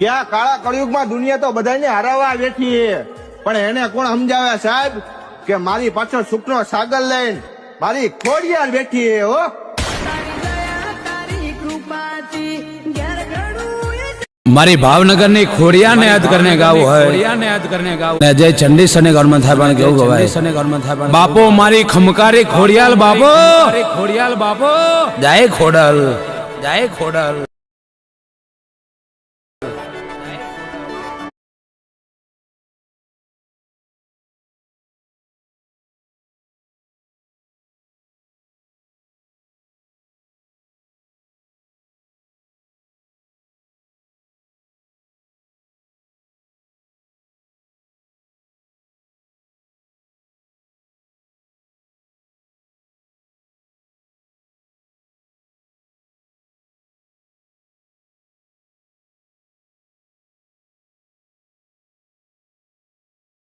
ક્યાં આ કાળા કળિયુગમાં દુનિયા તો બધાને હરાવવા બેઠી છે પણ એને કોણ સમજાવે સાહેબ? કે મારી પાછળ સુખનો સાગર લઈને મારી ખોડિયાર બેઠી છે હો. મારી ભાવનગરની ખોડિયા ને યાદ કરીને ગાવું હોય. ખોડિયા ને યાદ કરીને ગાવું. જય ચંડી સને ગણમાં થાય પણ કેવું ગવાય? સને ગણમાં થાય પણ બાપો મારી ખમકારી ખોડિયાલ બાપો. ખોડિયાલ બાપો. જય ખોડલ જય ખોડલ.